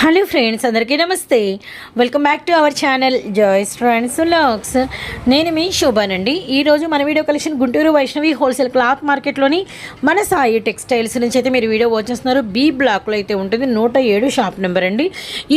Hello friends అందరికీ నమస్తే. Welcome back to our channel Joy's friends looks నేను మీ శోభానండి. ఈరోజు మన video collection Guntur Vaishnavi wholesale cloth మార్కెట్లోని మన సాయి టెక్స్టైల్స్ నుంచి అయితే మీరు వీడియో వచ్చేస్తున్నారు బీ బ్లాక్లో అయితే ఉంటుంది. నూట ఏడు షాప్ నెంబర్ అండి.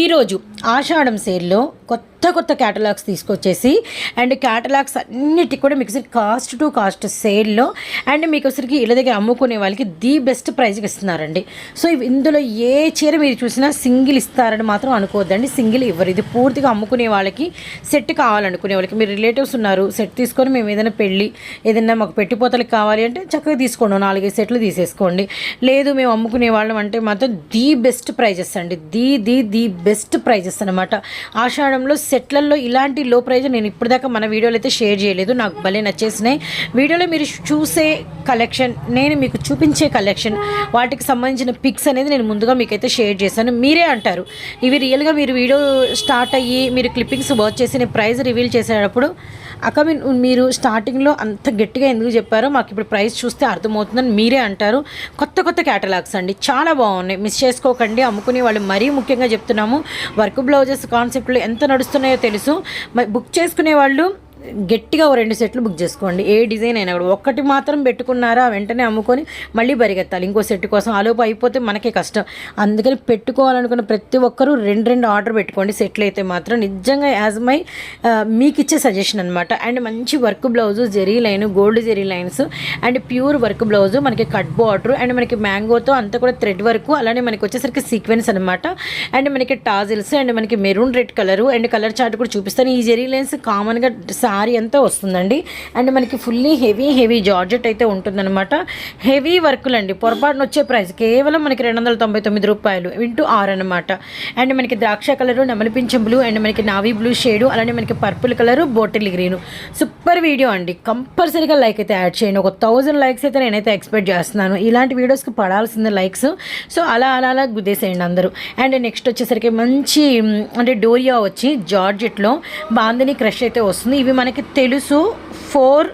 ఈరోజు ఆషాఢం సేల్లో కొత్త కొత్త క్యాటలాగ్స్ తీసుకొచ్చేసి అండ్ క్యాటలాగ్స్ అన్నిటికి కూడా మీకు కాస్ట్ టు కాస్ట్ సేల్లో. అండ్ మీకు అసలుకి ఇళ్ళ దగ్గర అమ్ముకునే వాళ్ళకి ది బెస్ట్ ప్రైజ్కి ఇస్తున్నారండి. సో ఇందులో ఏ చీర మీరు చూసినా సింగిల్ ఇస్తారని మాత్రం అనుకోవద్దండి. సింగిల్ ఇవ్వరు. ఇది పూర్తిగా అమ్ముకునే వాళ్ళకి సెట్ కావాలనుకునే వాళ్ళకి. మీరు రిలేటివ్స్ ఉన్నారు సెట్ తీసుకొని మేము ఏదైనా పెళ్ళి ఏదైనా మాకు పెట్టిపోతలకు కావాలి అంటే చక్కగా తీసుకోండి. నాలుగైదు సెట్లు తీసేసుకోండి. లేదు మేము అమ్ముకునే వాళ్ళం అంటే మాత్రం ది బెస్ట్ ప్రైజెస్ అండి. The the the best prices అనమాట ఆషాఢంలో సెట్లలో ఇలాంటి లో ప్రైజ్ నేను ఇప్పటిదాకా మన వీడియోలో అయితే షేర్ చేయలేదు. నాకు భలే నచ్చేసినాయి. వీడియోలో మీరు చూసే కలెక్షన్ నేను మీకు చూపించే కలెక్షన్ వాటికి సంబంధించిన పిక్స్ అనేది నేను ముందుగా మీకైతే షేర్ చేశాను. మీరే అంటారు. ఇవి రియల్గా మీరు వీడియో స్టార్ట్ అయ్యి మీరు క్లిప్పింగ్స్ వర్క్ చేసి నేను ప్రైజ్ రివీల్ చేసేటప్పుడు అక్క మీరు స్టార్టింగ్లో అంత గట్టిగా ఎందుకు చెప్పారో మాకు ఇప్పుడు ప్రైస్ చూస్తే అర్థమవుతుందని మీరే అంటారు. కొత్త కొత్త క్యాటలాగ్స్ అండి. చాలా బాగున్నాయి. మిస్ చేసుకోకండి. అమ్ముకునే వాళ్ళు మరీ ముఖ్యంగా చెప్తున్నాము. వర్క్ బ్లౌజెస్ కాన్సెప్ట్లు ఎంత నడుస్తున్నాయో తెలుసు. మరి బుక్ చేసుకునే వాళ్ళు గట్టిగా ఓ రెండు సెట్లు బుక్ చేసుకోండి. ఏ డిజైన్ అయినా కూడా ఒక్కటి మాత్రం పెట్టుకున్నారా వెంటనే అమ్ముకొని మళ్ళీ పరిగెత్తాలి. ఇంకో సెట్ కోసం ఆలోపు అయిపోతే మనకే కష్టం. అందుకని పెట్టుకోవాలనుకున్న ప్రతి ఒక్కరూ రెండు రెండు ఆర్డర్ పెట్టుకోండి. సెట్లు అయితే మాత్రం నిజంగా యాజ్ మై మీకు ఇచ్చే సజెషన్ అనమాట అండ్ మంచి work blouse zari line gold zari lines and pure work blouse మనకి కట్ బార్డర్ అండ్ మనకి మ్యాంగోతో అంతా కూడా థ్రెడ్ వర్క్ అలానే మనకి వచ్చేసరికి సీక్వెన్స్ అనమాట అండ్ మనకి టాజిల్స్ అండ్ మనకి maroon red colour and colour chart కూడా చూపిస్తాను. ఈ జెరీ లైన్స్ కామన్గా సారీ అంతా వస్తుందండి. అండ్ మనకి ఫుల్లీ హెవీ హెవీ జార్జెట్ అయితే ఉంటుందన్నమాట. హెవీ వర్కులు అండి పొరపాటున వచ్చే ప్రైస్ కేవలం మనకి రెండు వందల తొంభై తొమ్మిది రూపాయలు ఇంటూ ఆరు అనమాట అండ్ మనకి ద్రాక్ష కలరు నెమలిపించం బ్లూ అండ్ మనకి నావీ బ్లూ షేడు అలానే మనకి purple colour bottle green super video అండి. కంపల్సరీగా లైక్ అయితే యాడ్ చేయండి. ఒక థౌజండ్ లైక్స్ అయితే నేనైతే ఎక్స్పెక్ట్ చేస్తున్నాను. ఇలాంటి వీడియోస్కి పడాల్సిందే లైక్స్ సో అలా అలా అలా గుద్దేసేయండి అందరూ. అండ్ నెక్స్ట్ వచ్చేసరికి మంచి అంటే డోరియా వచ్చి జార్జెట్లో బాందిని క్రష్ అయితే వస్తుంది. ఇవి మనకి తెలుసు ఫోర్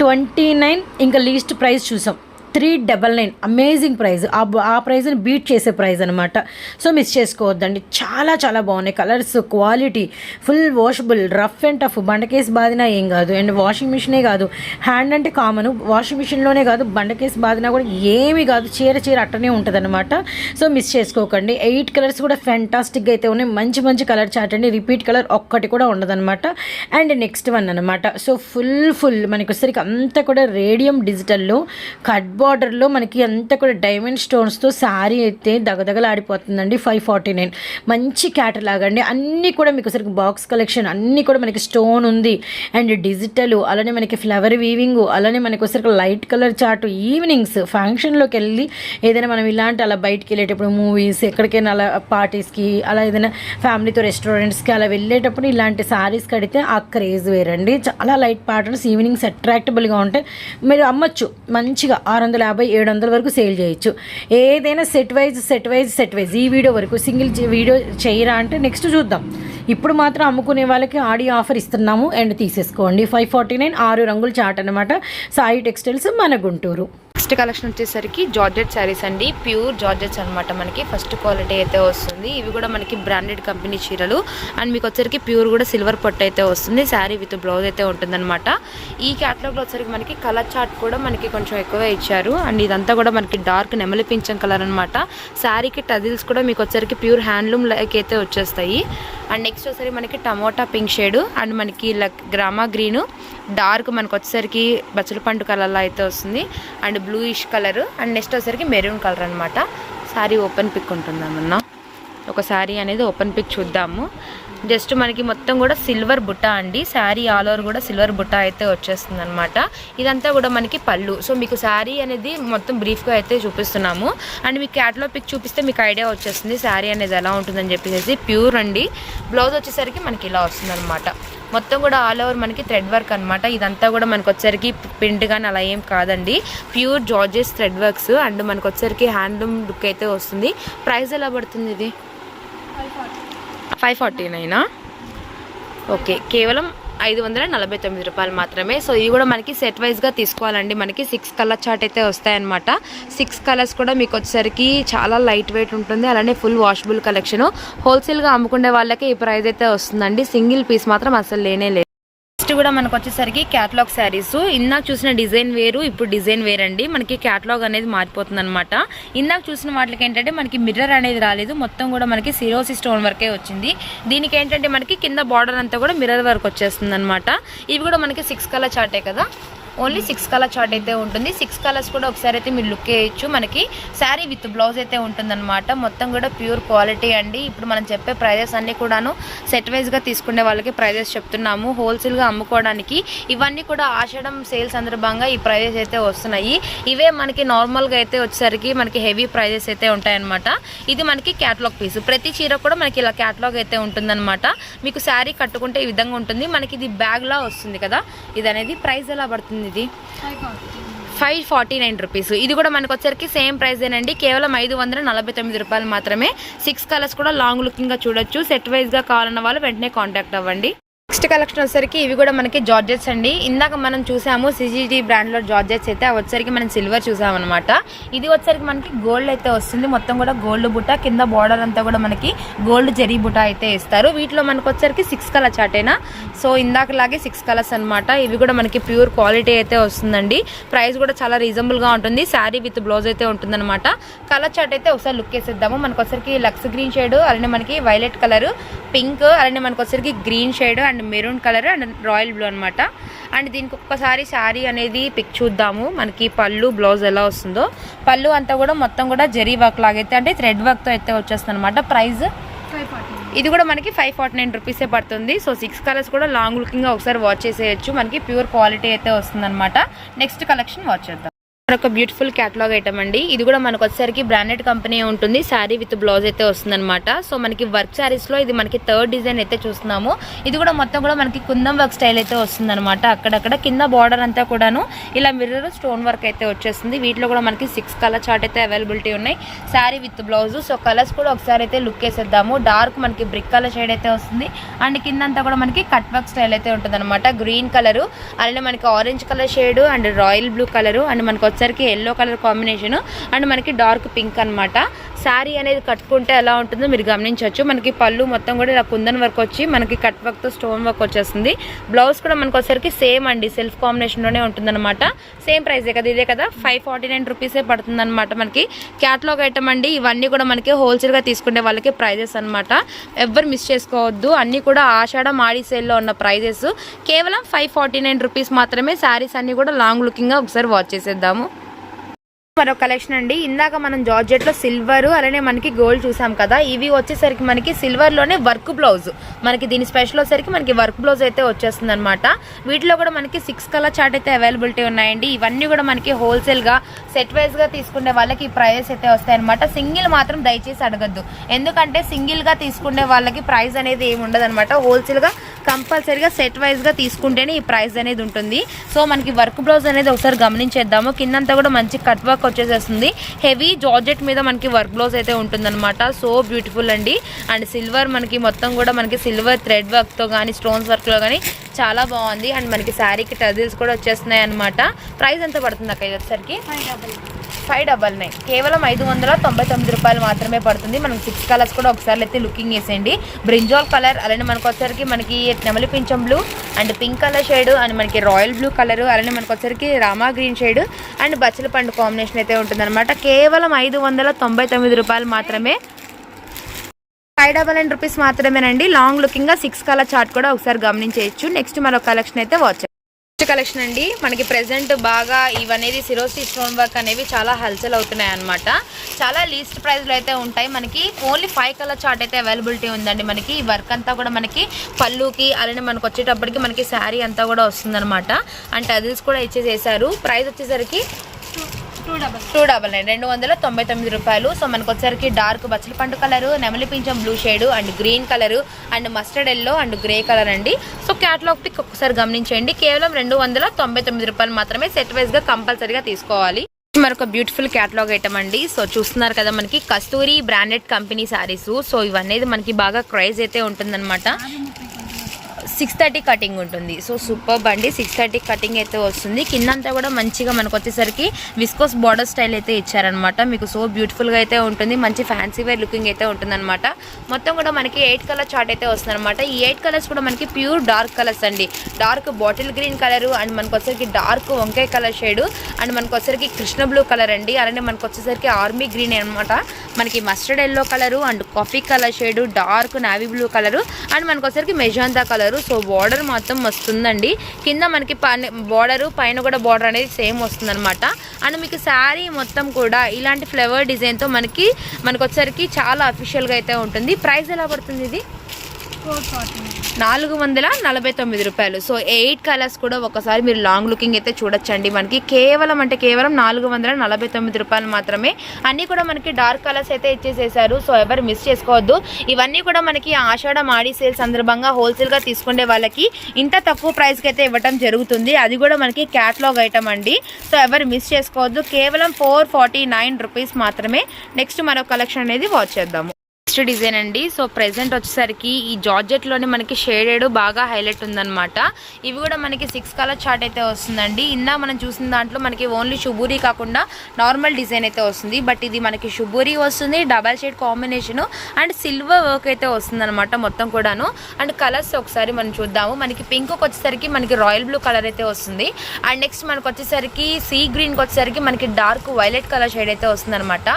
ట్వంటీ నైన్ ఇంకా లీస్ట్ ప్రైస్ చూసాం. Three double nine. Amazing price ఆ ఆ ప్రైస్ని బీట్ చేసే ప్రైస్ అనమాట సో మిస్ చేసుకోవద్దండి. చాలా చాలా బాగున్నాయి. Colours quality full washable rough and tough బండకేసి బాదినా ఏం కాదు. అండ్ వాషింగ్ మిషనే కాదు. హ్యాండ్ అంటే కామన్ వాషింగ్ మిషన్లోనే కాదు. బండకేసి బాదినా కూడా ఏమీ కాదు. చీర చీర అట్టనే ఉంటుందన్నమాట. సో మిస్ చేసుకోకండి. ఎయిట్ కలర్స్ కూడా ఫ్యాంటాస్టిక్గా అయితే ఉన్నాయి. మంచి మంచి కలర్ చార్ట్ అండి. రిపీట్ కలర్ ఒక్కటి కూడా ఉండదన్నమాట. అండ్ నెక్స్ట్ వన్ అనమాట సో ఫుల్ ఫుల్ మనకి వచ్చేసరికి అంతా కూడా రేడియం డిజిటల్లో కట్ బార్డర్లో మనకి అంతా కూడా డైమండ్ స్టోన్స్తో శారీ అయితే దగదగలాడిపోతుందండి ఫైవ్ ఫార్టీ నైన్ మంచి క్యాటలాగ్ అండి. అన్నీ కూడా మీకు వచ్చరికి బాక్స్ కలెక్షన్ అన్నీ కూడా మనకి స్టోన్ ఉంది. అండ్ డిజిటల్ అలానే మనకి ఫ్లవర్ వీవింగ్ అలానే మనకి వచ్చరికి లైట్ కలర్ చార్ట్ ఈవినింగ్స్ ఫంక్షన్లోకి వెళ్ళి ఏదైనా మనం ఇలాంటి అలా బయటికి వెళ్ళేటప్పుడు మూవీస్ ఎక్కడికైనా అలా పార్టీస్కి అలా ఏదైనా ఫ్యామిలీతో రెస్టారెంట్స్కి అలా వెళ్ళేటప్పుడు ఇలాంటి శారీస్ కడితే ఆ క్రేజ్ వేరండి. చాలా లైట్ ప్యాటర్న్స్ ఈవినింగ్స్ అట్రాక్టబుల్గా ఉంటాయి. మీరు అమ్మచ్చు. మంచిగా ఆరు వందల యాభై ఏడు వందల వరకు సేల్ చేయొచ్చు. ఏదైనా set wise set wise set wise ఈ వీడియో వరకు సింగిల్ వీడియో చేయరా అంటే నెక్స్ట్ చూద్దాం. ఇప్పుడు మాత్రం అమ్ముకునే వాళ్ళకి ఆడియో ఆఫర్ ఇస్తున్నాము. అండ్ తీసేసుకోండి. ఫైవ్ ఫార్టీ నైన్ ఆరు రంగుల చాట్ అనమాట సాయి టెక్స్టైల్స్ మన గుంటూరు. నెక్స్ట్ కలెక్షన్ వచ్చేసరికి జార్జెట్ శారీస్ అండి. ప్యూర్ జార్జెట్స్ అనమాట మనకి. ఫస్ట్ క్వాలిటీ అయితే వస్తుంది. ఇవి కూడా మనకి బ్రాండెడ్ కంపెనీ చీరలు. అండ్ మీకు వచ్చరికి ప్యూర్ కూడా సిల్వర్ పొట్టు అయితే వస్తుంది. శారీ విత్ బ్లౌజ్ అయితే ఉంటుందన్నమాట. ఈ క్యాటలాగ్లో వచ్చరికి మనకి కలర్ చార్ట్ కూడా మనకి కొంచెం ఎక్కువే ఇచ్చారు. అండ్ ఇదంతా కూడా మనకి డార్క్ నెమలి పింఛం కలర్ అనమాట శారీకి టజిల్స్ కూడా మీకు వచ్చరికి ప్యూర్ హ్యాండ్లూమ్ లైక్ అయితే వచ్చేస్తాయి. అండ్ నెక్స్ట్ వచ్చేసరికి మనకి టమోటా పింక్ షేడ్. అండ్ మనకి గ్రామా గ్రీను. డార్క్ మనకు వచ్చేసరికి బచ్చల పండు కలర్లో అయితే వస్తుంది. And bluish colour and next వచ్చేసరికి మెరూన్ కలర్ అనమాట శారీ ఓపెన్ పిక్ ఉంటుందన్న ఒక శారీ అనేది ఓపెన్ పిక్ చూద్దాము. జస్ట్ మనకి మొత్తం కూడా సిల్వర్ బుట్ట అండి. శారీ ఆల్ ఓవర్ కూడా సిల్వర్ బుట్ట అయితే వచ్చేస్తుంది అనమాట ఇదంతా కూడా మనకి పళ్ళు. సో మీకు శారీ అనేది మొత్తం బ్రీఫ్గా అయితే చూపిస్తున్నాము. అండ్ మీకు క్యాట్లో పిక్ చూపిస్తే మీకు ఐడియా వచ్చేస్తుంది శారీ అనేది ఎలా ఉంటుందని చెప్పేసి. ప్యూర్ అండి. బ్లౌజ్ వచ్చేసరికి మనకి ఇలా వస్తుంది మొత్తం కూడా ఆల్ ఓవర్ మనకి థ్రెడ్ వర్క్ అనమాట ఇదంతా కూడా మనకు వచ్చరికి ప్రింట్ కానీ అలా ఏం కాదండి. Pure georgette thread works and మనకు వచ్చరికి హ్యాండ్లూమ్ లుక్ అయితే వస్తుంది. ప్రైస్ ఎలా పడుతుంది ఇది? ఫైవ్ ఫార్టీ నైనా ఓకే కేవలం ఐదు వందల నలభై తొమ్మిది రూపాయలు మాత్రమే. సో ఇది కూడా మనకి సెట్ వైజ్గా తీసుకోవాలండి. మనకి సిక్స్ కలర్ చార్ట్ అయితే వస్తాయన్నమాట. సిక్స్ కలర్స్ కూడా మీకు వచ్చేసరికి చాలా లైట్ వెయిట్ ఉంటుంది. అలానే ఫుల్ వాషబుల్ కలెక్షన్ హోల్సేల్గా అమ్ముకునే వాళ్ళకి ఈ ప్రైస్ అయితే వస్తుందండి. సింగిల్ పీస్ మాత్రం అసలు లేనే లేదు. నెక్స్ట్ కూడా మనకు వచ్చేసరికి క్యాట్లాగ్ శారీస్ ఇందాక చూసిన డిజైన్ వేరు ఇప్పుడు డిజైన్ వేరండి. మనకి క్యాట్లాగ్ అనేది మారిపోతుంది అనమాట ఇందాక చూసిన వాటికి ఏంటంటే మనకి మిర్రర్ అనేది రాలేదు. మొత్తం కూడా మనకి సిరోసి స్టోన్ వర్కే వచ్చింది. దీనికి ఏంటంటే మనకి కింద బార్డర్ అంతా కూడా మిర్రర్ వర్క్ వచ్చేస్తుంది అనమాట ఇవి కూడా మనకి సిక్స్ కలర్ చార్టే కదా? ఓన్లీ సిక్స్ కలర్ చార్ట్ అయితే ఉంటుంది. సిక్స్ కలర్స్ కూడా ఒకసారి అయితే మీరు లుక్ వేయచ్చు. మనకి శారీ విత్ బ్లౌజ్ అయితే ఉంటుందన్నమాట. మొత్తం కూడా ప్యూర్ క్వాలిటీ అండి. ఇప్పుడు మనం చెప్పే ప్రైజెస్ అన్నీ కూడాను సెట్ వైజ్గా తీసుకునే వాళ్ళకి ప్రైజెస్ చెప్తున్నాము. హోల్సేల్గా అమ్ముకోవడానికి ఇవన్నీ కూడా ఆషాఢం సేల్ సందర్భంగా ఈ ప్రైజెస్ అయితే వస్తున్నాయి. ఇవే మనకి నార్మల్గా అయితే వచ్చేసరికి మనకి హెవీ ప్రైజెస్ అయితే ఉంటాయన్నమాట. ఇది మనకి క్యాటలాగ్ పీస్ ప్రతి చీర కూడా మనకి ఇలా క్యాటలాగ్ అయితే ఉంటుందన్నమాట. మీకు శారీ కట్టుకుంటే ఈ విధంగా ఉంటుంది. మనకి ఇది బ్యాగ్లా వస్తుంది కదా. ఇది అనేది ప్రైస్ ఎలా పడుతుంది? ఇది ఫైవ్ ఫార్టీ నైన్ రూపీస్ ఇది కూడా మనకు వచ్చరికి సేమ్ ప్రైజేనండి కేవలం ఐదు వందల నలభై తొమ్మిది రూపాయలు మాత్రమే. సిక్స్ కలర్స్ కూడా లాంగ్ లుకింగ్గా చూడొచ్చు. సెట్ వైజ్గా కావాలన్న వాళ్ళు వెంటనే కాంటాక్ట్ అవ్వండి. నెక్స్ట్ కలెక్షన్ వచ్చేసరికి ఇవి కూడా మనకి జార్జెట్స్ అండి. ఇందాక మనం చూసాము సిజిటి బ్రాండ్లో జార్జెట్స్ అయితే అవి వచ్చరికి మనం సిల్వర్ చూసామన్నమాట. ఇది వచ్చరికి మనకి గోల్డ్ అయితే వస్తుంది. మొత్తం కూడా గోల్డ్ బుట్ట కింద బార్డర్ అంతా కూడా మనకి గోల్డ్ జరీ బుట్ట అయితే ఇస్తారు. వీటిలో మనకు వచ్చరికి సిక్స్ కలర్ అటేనా సో ఇందాకలాగే సిక్స్ కలర్స్ అన్నమాట. ఇవి కూడా మనకి ప్యూర్ క్వాలిటీ అయితే వస్తుందండి. ప్రైస్ కూడా చాలా రీజనబుల్గా ఉంటుంది. శారీ విత్ బ్లౌజ్ అయితే ఉంటుందన్నమాట. కలర్ చాట్ అయితే ఒకసారి లుక్ వేసేద్దాము మనకు వచ్చరికి లక్స్ గ్రీన్ షేడ్ అలానే మనకి వైలెట్ కలర్ పింక్ అలానే మనకు వచ్చరికి green shade and maroon colour and royal blue అనమాట అండ్ దీనికి ఒక్కసారి శారీ అనేది పిక్ చూద్దాము. మనకి పళ్ళు బ్లౌజ్ ఎలా వస్తుందో. పళ్ళు అంతా కూడా మొత్తం కూడా జరీ వర్క్ లాగైతే అంటే థ్రెడ్ వర్క్తో అయితే వచ్చేస్తుంది అనమాట ప్రైస్ ఇది కూడా మనకి ఫైవ్ ఫార్టీ నైన్ రూపీసే పడుతుంది. సో సిక్స్ కలర్స్ కూడా లాంగ్ లుకింగ్గా ఒకసారి వాచ్ చేసేయచ్చు. మనకి ప్యూర్ క్వాలిటీ అయితే వస్తుంది అనమాట నెక్స్ట్ కలెక్షన్ వాచ్ చేద్దాం. మరొక బ్యూటిఫుల్ క్యాటలాగ్ ఐటమ్ అండి. ఇది కూడా మనకు వచ్చేసరికి బ్రాండెడ్ కంపెనీ ఉంటుంది. శారీ విత్ బ్లౌజ్ అయితే వస్తుందన్నమాట. సో మనకి వర్క్ శారీస్లో ఇది మనకి థర్డ్ డిజైన్ అయితే చూస్తున్నాము. ఇది కూడా మొత్తం కూడా మనకి కుందం వర్క్ స్టైల్ అయితే వస్తుందన్నమాట. అక్కడక్కడ కింద బార్డర్ అంతా కూడాను ఇలా మిర్రర్ స్టోన్ వర్క్ అయితే వచ్చేస్తుంది. వీటిలో కూడా మనకి సిక్స్ కలర్ చార్ట్ అయితే అవైలబిలిటీ ఉన్నాయి. Sari with blouse so colours కూడా ఒకసారి అయితే లుక్ వేసేద్దాము డార్క్ మనకి బ్రిక్ కలర్ షేడ్ అయితే వస్తుంది. అండ్ కింద అంతా కూడా మనకి కట్ వర్క్ స్టైల్ అయితే ఉంటుంది గ్రీన్ కలర్ అలానే మనకి orange colour shade and royal blue colour and మనకి వచ్చరికి ఎల్లో కలర్ కాంబినేషన్ అండ్ మనకి డార్క్ పింక్ అన్నమాట. శారీ అనేది కట్టుకుంటే ఎలా ఉంటుందో మీరు గమనించవచ్చు. మనకి పళ్ళు మొత్తం కూడా ఇలా కుందన్ వర్క్ వచ్చి మనకి కట్ వర్క్తో స్టోన్ వర్క్ వచ్చేస్తుంది. బ్లౌజ్ కూడా మనకు వచ్చరికి సేమ్ అండి. సెల్ఫ్ కాంబినేషన్లోనే ఉంటుందన్నమాట. సేమ్ ప్రైజే కదా ఇదే కదా? ఫైవ్ ఫార్టీ నైన్ రూపీసే పడుతుందన్నమాట మనకి. క్యాట్లాగ్ ఐటమ్ అండి. ఇవన్నీ కూడా మనకి హోల్సేల్గా తీసుకునే వాళ్ళకి ప్రైజెస్ అనమాట ఎవ్వరు మిస్ చేసుకోవద్దు. అన్నీ కూడా ఆషాఢ మాడి సేల్లో ఉన్న ప్రైజెస్ కేవలం ఫైవ్ ఫార్టీ నైన్ రూపీస్ మాత్రమే శారీస్ అన్నీ కూడా లాంగ్ లుకింగ్గా ఒకసారి వాచ్ చేసేద్దాము. మరొక కలెక్షన్ అండి. ఇందాక మనం జార్జెట్లో సిల్వర్ అలానే మనకి గోల్డ్ చూసాం కదా. ఇవి వచ్చేసరికి మనకి సిల్వర్లోనే వర్క్ బ్లౌజ్ మనకి దీని స్పెషల్ వచ్చేసరికి మనకి వర్క్ బ్లౌజ్ అయితే వచ్చేస్తుంది అనమాట వీటిలో కూడా మనకి సిక్స్ కలర్ చార్ట్ అయితే అవైలబిలిటీ ఉన్నాయండి. ఇవన్నీ కూడా మనకి హోల్సేల్గా సెట్ వైజ్గా తీసుకునే వాళ్ళకి ప్రైజెస్ అయితే వస్తాయి అనమాట సింగిల్ మాత్రం దయచేసి అడగద్దు. ఎందుకంటే సింగిల్గా తీసుకునే వాళ్ళకి ప్రైస్ అనేది ఏమి ఉండదు అనమాట హోల్సేల్గా కంపల్సరీగా సెట్ వైజ్గా తీసుకుంటేనే ఈ ప్రైస్ అనేది ఉంటుంది. సో మనకి వర్క్ బ్లౌజ్ అనేది ఒకసారి గమనించేద్దాము. కిందంతా కూడా మంచి కట్ వర్క్ వచ్చేసేస్తుంది. హెవీ జార్జెట్ మీద మనకి వర్క్ బ్లౌజ్ అయితే ఉంటుందన్నమాట. సో బ్యూటిఫుల్ అండి. అండ్ సిల్వర్ మనకి మొత్తం కూడా మనకి సిల్వర్ థ్రెడ్ వర్క్తో కానీ స్టోన్స్ వర్క్లో కానీ చాలా బాగుంది. అండ్ మనకి శారీకి టజిల్స్ కూడా వచ్చేస్తున్నాయి అనమాట ప్రైస్ ఎంత పడుతుంది అక్క ఇది వచ్చేసరికి ఫైవ్ డబల్ నైన్. కేవలం ఐదు వందల తొంభై తొమ్మిది రూపాయలు మాత్రమే పడుతుంది. మనం సిక్స్ కలర్స్ కూడా ఒకసారి అయితే లుకింగ్ వేసేయండి బ్రింజాల్ కలర్ అలానే మనకు వచ్చరికి మనకి నెమలి పింఛం blue and pink colour shade and మనకి రాయల్ బ్లూ కలర్ అలానే మనకు వచ్చరికి రామా గ్రీన్ షేడ్ అండ్ బచ్చల పండు కాంబినేషన్ అయితే ఉంటుందన్నమాట. కేవలం ఐదు వందల తొంభై తొమ్మిది రూపాయలు మాత్రమే. ఫైవ్ డబల్ నైన్ రూపీస్ మాత్రమేనండి. లాంగ్ లుకింగ్గా సిక్స్ కలర్ చార్ట్ కూడా ఒకసారి గమనించేయచ్చు. నెక్స్ట్ మరో కలెక్షన్ అయితే వాచ్ కలెక్షన్ అండి. మనకి ప్రెసెంట్ బాగా ఇవనేది సిరోసి స్టోన్ వర్క్ అనేవి చాలా హల్చల్ అవుతున్నాయి అనమాట చాలా లీస్ట్ ప్రైస్లో అయితే ఉంటాయి. మనకి ఓన్లీ ఫైవ్ కలర్ చార్ట్ అయితే అవైలబిలిటీ ఉందండి మనకి. ఈ వర్క్ అంతా కూడా మనకి పళ్ళుకి అలానే మనకు వచ్చేటప్పటికి మనకి శారీ అంతా కూడా వస్తుందన్నమాట. అండ్ టజిల్స్ కూడా ఇచ్చేసేసారు. ప్రైస్ వచ్చేసరికి టూ డబల్ నైన్. రెండు వందల తొంభై తొమ్మిది రూపాయలు. సో మనకు వచ్చేసరికి డార్క్ బచ్చల పండు కలర్ నెమలి పింఛం blue shade and green colour and mustard yellow and grey colour అండి. సో క్యాటలాగ్ పిక్ ఒకసారి గమనించండి కేవలం రెండు వందల తొంభై తొమ్మిది రూపాయలు మాత్రమే సెట్ వైజ్గా కంపల్సరీగా తీసుకోవాలి. మరొక బ్యూటిఫుల్ క్యాటలాగ్ ఐటమ్ అండి. సో చూస్తున్నారు కదా మనకి Kasturi branded company saris. So ఇవన్నీ మనకి బాగా క్రైజ్ అయితే ఉంటుందన్నమాట. సిక్స్ థర్టీ కటింగ్ ఉంటుంది. సో సూపర్ బండి. సిక్స్ థర్టీ కటింగ్ అయితే వస్తుంది. కిందంతా కూడా మంచిగా మనకు వచ్చేసరికి విస్కోస్ బార్డర్ స్టైల్ అయితే ఇచ్చారనమాట మీకు సో బ్యూటిఫుల్గా అయితే ఉంటుంది. మంచి ఫ్యాన్సీ వేర్ లుకింగ్ అయితే ఉంటుందన్నమాట. మొత్తం కూడా మనకి ఎయిట్ కలర్ చార్ట్ అయితే వస్తుందన్నమాట. ఈ ఎయిట్ కలర్స్ కూడా మనకి ప్యూర్ డార్క్ కలర్స్ అండి. Dark bottle green colour and మనకు వచ్చేసరికి డార్క్ వంకాయ కలర్ షేడ్ అండ్ మనకు వచ్చేసరికి కృష్ణ బ్లూ కలర్ అండి. అలానే మనకు వచ్చేసరికి ఆర్మీ గ్రీన్ అనమాట మనకి mustard yellow colour and coffee colour shade dark navy blue colour and మనకు వచ్చేసరికి మెజాంతా కలరు. సో బార్డర్ మొత్తం వస్తుందండి కింద మనకి బార్డర్ పైన కూడా బార్డర్ అనేది సేమ్ వస్తుందన్నమాట. అండ్ మీకు శారీ మొత్తం కూడా ఇలాంటి ఫ్లవర్ డిజైన్తో మనకి మనకు వచ్చేసరికి చాలా అఫీషియల్గా అయితే ఉంటుంది. ప్రైస్ ఎలా పడుతుంది ఇది? నాలుగు వందల నలభై తొమ్మిది రూపాయలు. సో ఎయిట్ కలర్స్ కూడా ఒకసారి మీరు లాంగ్ లుకింగ్ అయితే చూడొచ్చండి మనకి. కేవలం అంటే కేవలం నాలుగు వందల నలభై తొమ్మిది రూపాయలు మాత్రమే. అన్నీ కూడా మనకి డార్క్ కలర్స్ అయితే ఇచ్చేసేసారు. సో ఎవరు మిస్ చేసుకోవద్దు. ఇవన్నీ కూడా మనకి ఆషాఢ మాడి సేల్ సందర్భంగా హోల్సేల్గా తీసుకునే వాళ్ళకి ఇంత తక్కువ ప్రైస్కి అయితే ఇవ్వడం జరుగుతుంది. అది కూడా మనకి క్యాట్లాగ్ ఐటమ్ అండి. సో ఎవరు మిస్ చేసుకోవద్దు. కేవలం ఫోర్ ఫార్టీ నైన్ రూపీస్ మాత్రమే. నెక్స్ట్ మరో కలెక్షన్ అనేది వాచ్ చేద్దాము. నెక్స్ట్ డిజైన్ అండి. సో ప్రెసెంట్ వచ్చేసరికి ఈ జార్జెట్లోనే మనకి షేడెడ్ బాగా హైలైట్ ఉందన్నమాట. ఇవి కూడా మనకి సిక్స్ కలర్ చార్ట్ అయితే వస్తుందండి. ఇందా మనం చూసిన దాంట్లో మనకి ఓన్లీ షుబూరి కాకుండా నార్మల్ డిజైన్ అయితే వస్తుంది. బట్ ఇది మనకి షుబూరి వస్తుంది double shade combination and silver work అయితే వస్తుందన్నమాట మొత్తం కూడాను. అండ్ కలర్స్ ఒకసారి మనం చూద్దాము. మనకి పింక్ వచ్చేసరికి మనకి రాయల్ బ్లూ కలర్ అయితే వస్తుంది. అండ్ నెక్స్ట్ మనకు వచ్చేసరికి సీ గ్రీన్కి వచ్చేసరికి మనకి డార్క్ వైలెట్ కలర్ షేడ్ అయితే వస్తుందన్నమాట.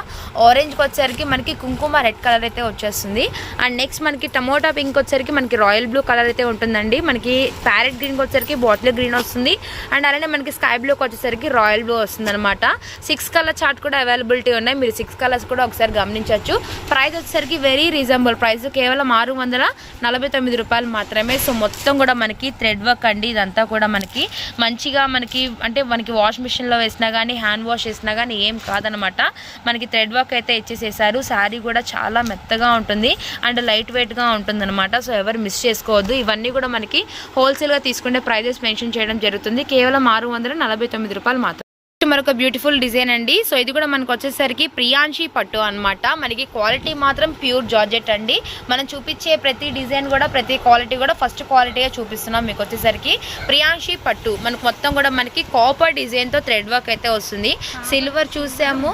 ఆరెంజ్కి వచ్చేసరికి మనకి కుంకుమ రెడ్ కలర్ అయితే వచ్చేస్తుంది. అండ్ నెక్స్ట్ మనకి టమోటా పింక్ వచ్చేసరికి మనకి రాయల్ బ్లూ కలర్ అయితే ఉంటుందండి. మనకి ప్యారెట్ గ్రీన్కి వచ్చేసరికి బాటిల్ గ్రీన్ వస్తుంది. అండ్ అలానే మనకి స్కై బ్లూకి వచ్చేసరికి రాయల్ బ్లూ వస్తుంది అనమాట సిక్స్ కలర్ చార్ట్ కూడా అవైలబిలిటీ ఉన్నాయి. మీరు సిక్స్ కలర్స్ కూడా ఒకసారి గమనించవచ్చు. ప్రైస్ వచ్చేసరికి వెరీ రీజనబుల్ ప్రైస్ కేవలం ఆరు వందల నలభై తొమ్మిది రూపాయలు మాత్రమే. సో మొత్తం కూడా మనకి థ్రెడ్ వర్క్ అండి. ఇదంతా కూడా మనకి మంచిగా మనకి అంటే మనకి వాష్ మిషన్లో వేసినా కానీ హ్యాండ్ వాష్ చేసినా కానీ ఏం కాదనమాట మనకి థ్రెడ్ వర్క్ అయితే ఇచ్చేసేసారు. శారీ కూడా చాలా మెత్తగా ఉంటుంది అండ్ లైట్ వెయిట్గా ఉంటుంది అనమాట సో ఎవరు మిస్ చేసుకోవద్దు. ఇవన్నీ కూడా మనకి హోల్సేల్గా తీసుకునే ప్రైజెస్ మెన్షన్ చేయడం జరుగుతుంది. కేవలం ఆరు వందల నలభై తొమ్మిది రూపాయలు మాత్రం మరొక బ్యూటిఫుల్ డిజైన్ అండి. సో ఇది కూడా మనకు వచ్చేసరికి ప్రియాంశి పట్టు అనమాట మనకి క్వాలిటీ మాత్రం ప్యూర్ జార్జెట్ అండి. మనం చూపించే ప్రతి డిజైన్ కూడా ప్రతి క్వాలిటీ కూడా ఫస్ట్ క్వాలిటీగా చూపిస్తున్నాం మీకు వచ్చేసరికి. ప్రియాంశి పట్టు మనకు మొత్తం కూడా మనకి కాపర్ డిజైన్తో థ్రెడ్ వర్క్ అయితే వస్తుంది. సిల్వర్ చూసాము.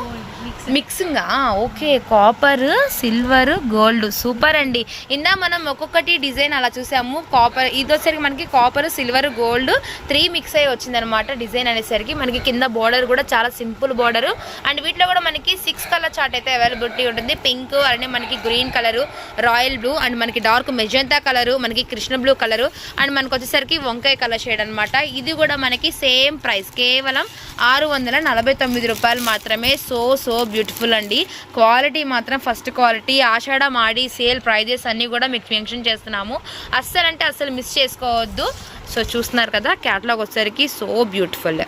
Mixing? Okay. Copper silver gold. Super అండి. ఇందా మనం ఒక్కొక్కటి డిజైన్ అలా చూసాము. కాపర్ ఇది వచ్చేసరికి మనకి copper silver gold three mix అయ్యి వచ్చిందనమాట డిజైన్ అనేసరికి. మనకి కింద బార్డర్ కూడా చాలా సింపుల్ బార్డర్. అండ్ వీటిలో కూడా మనకి సిక్స్ కలర్ చార్ట్ అయితే అవైలబిలిటీ ఉంటుంది. పింక్ అలానే మనకి green colour royal blue and మనకి డార్క్ మెజంతా కలర్ మనకి కృష్ణ బ్లూ కలర్ అండ్ మనకు వచ్చేసరికి వంకాయ కలర్ షేడ్ అనమాట ఇది కూడా మనకి సేమ్ ప్రైస్ కేవలం ఆరు వందల నలభై తొమ్మిది రూపాయలు మాత్రమే. సో సో బ్యూటిఫుల్ అండి. క్వాలిటీ మాత్రం ఫస్ట్ క్వాలిటీ. ఆషాఢ మాడి సేల్ ప్రైజెస్ అన్నీ కూడా మీకు మెన్షన్ చేస్తున్నాము. అస్సలు అంటే అస్సలు మిస్ చేసుకోవద్దు. సో చూస్తున్నారు కదా క్యాటలాగ్ వచ్చేసరికి సో బ్యూటిఫుల్.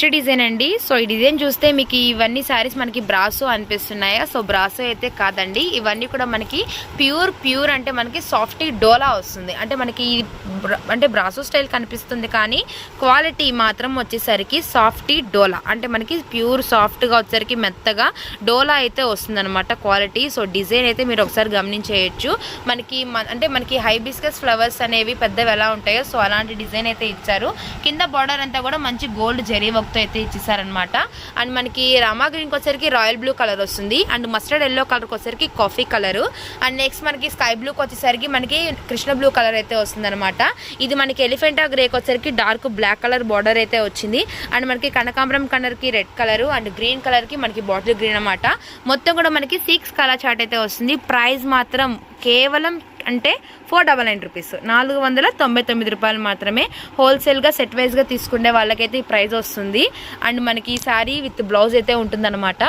నెక్స్ట్ డిజైన్ అండి. సో ఈ డిజైన్ చూస్తే మీకు ఇవన్నీ శారీస్ మనకి బ్రాసో అనిపిస్తున్నాయా? సో బ్రాసో అయితే కాదండి. ఇవన్నీ కూడా మనకి ప్యూర్ ప్యూర్ అంటే మనకి సాఫ్ట్ డోలా వస్తుంది. అంటే మనకి ఈ బ్ర- అంటే బ్రాసో స్టైల్ కనిపిస్తుంది కానీ క్వాలిటీ మాత్రం వచ్చేసరికి సాఫ్టీ డోలా. అంటే మనకి ప్యూర్ సాఫ్ట్గా వచ్చేసరికి మెత్తగా డోలా అయితే వస్తుందన్నమాట క్వాలిటీ సో డిజైన్ అయితే మీరు ఒకసారి గమనించేయచ్చు. మనకి అంటే మనకి హైబిస్కస్ ఫ్లవర్స్ అనేవి పెద్దవి ఎలా ఉంటాయో సో అలాంటి డిజైన్ అయితే ఇచ్చారు. కింద బార్డర్ అంతా కూడా మంచి గోల్డ్ జరీ మొత్తం అయితే ఇచ్చేసారనమాట అండ్ మనకి రామా గ్రీన్కి వచ్చేసరికి రాయల్ బ్లూ కలర్ వస్తుంది. అండ్ మస్టర్డ్ ఎల్లో కలర్కి వచ్చేసరికి కాఫీ కలర్. అండ్ నెక్స్ట్ మనకి స్కై బ్లూకి వచ్చేసరికి మనకి కృష్ణ బ్లూ కలర్ అయితే వస్తుందన్నమాట. ఇది మనకి ఎలిఫెంటా గ్రేకి వచ్చేసరికి డార్క్ బ్లాక్ కలర్ బార్డర్ అయితే వచ్చింది. అండ్ మనకి కనకాంబరం కలర్కి రెడ్ కలర్. అండ్ గ్రీన్ కలర్కి మనకి బాటిల్ గ్రీన్ అనమాట మొత్తం కూడా మనకి సిక్స్ కలర్ చార్ట్ అయితే వస్తుంది. ప్రైస్ మాత్రం కేవలం అంటే ఫోర్ డబల్ నైన్ రూపీస్ నాలుగు వందల తొంభై తొమ్మిది రూపాయలు మాత్రమే హోల్సేల్గా సెట్ వైజ్గా తీసుకునే వాళ్ళకైతే ఈ ప్రైస్ వస్తుంది. అండ్ మనకి ఈ శారీ విత్ బ్లౌజ్ అయితే ఉంటుందన్నమాట.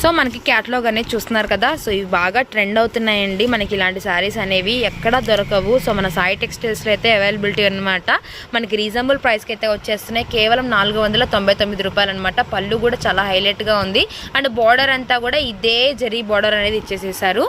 సో మనకి క్యాటలాగ్ అనేది చూస్తున్నారు కదా. సో ఇవి బాగా ట్రెండ్ అవుతున్నాయండి. మనకి ఇలాంటి శారీస్ అనేవి ఎక్కడ దొరకవు. సో మన సాయి టెక్స్టైల్స్లో అయితే అవైలబిలిటీ అనమాట మనకి రీజనబుల్ ప్రైస్కి అయితే వచ్చేస్తున్నాయి. కేవలం నాలుగు వందల తొంభై తొమ్మిది రూపాయలు అనమాట పళ్ళు కూడా చాలా హైలైట్గా ఉంది. అండ్ బార్డర్ అంతా కూడా ఇదే జరీ బార్డర్ అనేది ఇచ్చేసేసారు.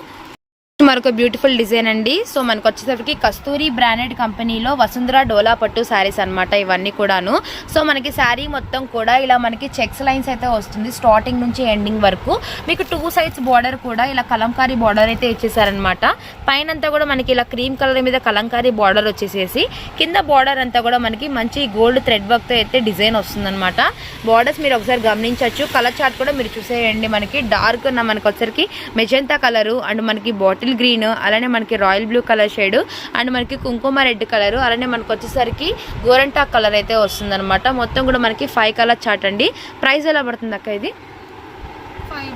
మరొక బ్యూటిఫుల్ డిజైన్ అండి. సో మనకు వచ్చేసరికి కస్తూరి బ్రాండెడ్ కంపెనీలో వసుంధర డోలా పట్టు శారీస్ అన్నమాట ఇవన్నీ కూడాను. సో మనకి శారీ మొత్తం కూడా ఇలా మనకి చెక్స్ లైన్స్ అయితే వస్తుంది స్టార్టింగ్ నుంచి ఎండింగ్ వరకు. మీకు టూ సైడ్స్ బార్డర్ కూడా ఇలా కలంకారీ బార్డర్ అయితే ఇచ్చేసారనమాట పైన అంతా కూడా మనకి ఇలా క్రీమ్ కలర్ మీద కలంకారీ బార్డర్ వచ్చేసేసి కింద బార్డర్ అంతా కూడా మనకి మంచి గోల్డ్ థ్రెడ్ వర్క్తో అయితే డిజైన్ వస్తుందన్నమాట. బార్డర్స్ మీరు ఒకసారి గమనించవచ్చు. కలర్ చార్ట్ కూడా మీరు చూసేయండి. మనకి డార్క్ ఉన్న మనకి వచ్చరికి మెజంతా కలరు అండ్ మనకి బాటిల్ గ్రీన్ అలానే మనకి royal blue colour shade and మనకి కుంకుమ రెడ్ కలర్ అలానే మనకి వచ్చేసరికి గోరంటా కలర్ అయితే వస్తుందన్నమాట. మొత్తం కూడా మనకి ఫైవ్ కలర్ చాట్ అండి. ప్రైస్ ఎలా పడుతుంది అక్క ఇది five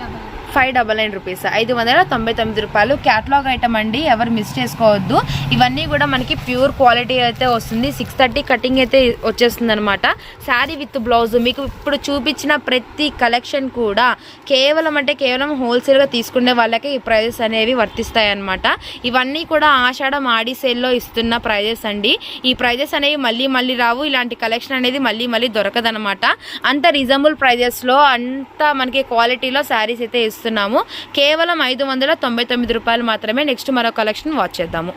five double nine rupees. ఐదు వందల తొంభై తొమ్మిది రూపాయలు. క్యాటలాగ్ ఐటమ్ అండి ఎవరు మిస్ చేసుకోవద్దు. ఇవన్నీ కూడా మనకి ప్యూర్ క్వాలిటీ అయితే వస్తుంది. సిక్స్ థర్టీ కటింగ్ అయితే వచ్చేస్తుంది అనమాట శారీ విత్ బ్లౌజ్ మీకు ఇప్పుడు చూపించిన ప్రతి కలెక్షన్ కూడా కేవలం అంటే కేవలం హోల్సేల్గా తీసుకునే వాళ్ళకే ఈ ప్రైజెస్ అనేవి వర్తిస్తాయి అనమాట ఇవన్నీ కూడా ఆషాఢం ఆడి సేల్లో ఇస్తున్న ప్రైజెస్ అండి. ఈ ప్రైజెస్ అనేవి మళ్ళీ మళ్ళీ రావు. ఇలాంటి కలెక్షన్ అనేది మళ్ళీ మళ్ళీ దొరకదనమాట అంత రీజనబుల్ ప్రైజెస్లో అంత మనకి క్వాలిటీలో శారీస్ అయితే ఇస్తున్నాము కేవలం ఐదు వందల తొంభై తొమ్మిది రూపాయలు మాత్రమే. నెక్స్ట్ మరో కలెక్షన్ వాచ్ చేద్దాము.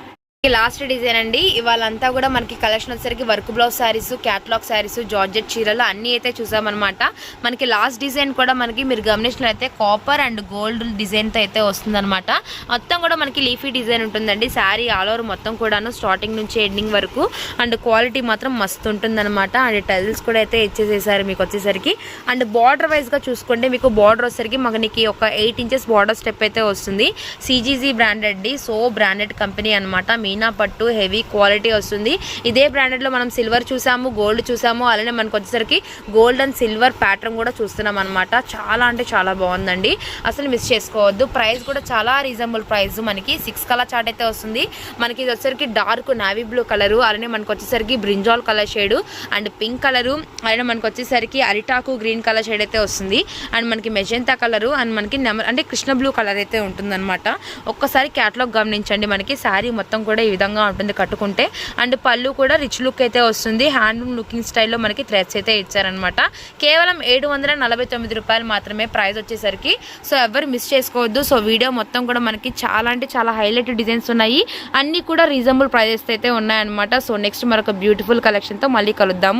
లాస్ట్ డిజైన్ అండి. ఇవాళంతా కూడా మనకి కలెక్షన్ వచ్చేసరికి work blouse saris catalogue saris georgette చీరలు అన్నీ అయితే చూసామన్నమాట. మనకి లాస్ట్ డిజైన్ కూడా మనకి మీరు గమనించినట్లయితే కాపర్ అండ్ గోల్డ్ డిజైన్తో అయితే వస్తుందన్నమాట. మొత్తం కూడా మనకి లీఫీ డిజైన్ ఉంటుందండి. శారీ ఆల్ ఓవర్ మొత్తం కూడాను స్టార్టింగ్ నుంచి ఎండింగ్ వరకు. అండ్ క్వాలిటీ మాత్రం మస్తు ఉంటుందన్నమాట. అండ్ టైల్స్ కూడా అయితే ఇచ్చేసేసారు మీకు వచ్చేసరికి. అండ్ బార్డర్ వైజ్గా చూసుకుంటే మీకు బార్డర్ వచ్చేసరికి మనకి ఒక ఎయిట్ ఇంచెస్ బార్డర్ స్టెప్ అయితే వస్తుంది. సిజీజీ బ్రాండెడ్ సో బ్రాండెడ్ కంపెనీ అనమాట మీనా పట్టు హెవీ క్వాలిటీ వస్తుంది. ఇదే బ్రాండెడ్లో మనం సిల్వర్ చూసాము గోల్డ్ చూసాము. అలానే మనకు వచ్చేసరికి గోల్డ్ అండ్ సిల్వర్ ప్యాటర్న్ కూడా చూస్తున్నాం అనమాట చాలా అంటే చాలా బాగుందండి. అసలు మిస్ చేసుకోవద్దు. ప్రైస్ కూడా చాలా రీజనబుల్ ప్రైస్ మనకి. సిక్స్ కలర్ చార్ట్ అయితే వస్తుంది. మనకి ఇది వచ్చేసరికి డార్క్ నావీ బ్లూ కలరు. అలానే మనకు వచ్చేసరికి brinjal colour shade and pink colour. అలానే మనకు వచ్చేసరికి అరిటాకు గ్రీన్ కలర్ షేడ్ అయితే వస్తుంది. అండ్ మనకి మెజెంతా కలరు అండ్ మనకి నెమర్ అంటే కృష్ణ బ్లూ కలర్ అయితే ఉంటుందన్నమాట. ఒక్కసారి క్యాట్లాగ్ గమనించండి. మనకి శారీ మొత్తం కూడా ఈ విధంగా ఉంటుంది కట్టుకుంటే. అండ్ పళ్ళు కూడా రిచ్ లుక్ అయితే వస్తుంది. హ్యాండ్లూమ్ లుకింగ్ స్టైల్లో మనకి థ్రెడ్స్ అయితే ఇచ్చారనమాట కేవలం ఏడు వందల నలభై తొమ్మిది రూపాయలు మాత్రమే ప్రైస్ వచ్చేసరికి. సో ఎవరు మిస్ చేసుకోవద్దు. సో వీడియో మొత్తం కూడా మనకి చాలా అంటే చాలా హైలైట్ డిజైన్స్ ఉన్నాయి. అన్నీ కూడా రీజనబుల్ ప్రైజెస్ అయితే ఉన్నాయన్నమాట. సో నెక్స్ట్ మరొక బ్యూటిఫుల్ కలెక్షన్తో మళ్ళీ కలుద్దాము.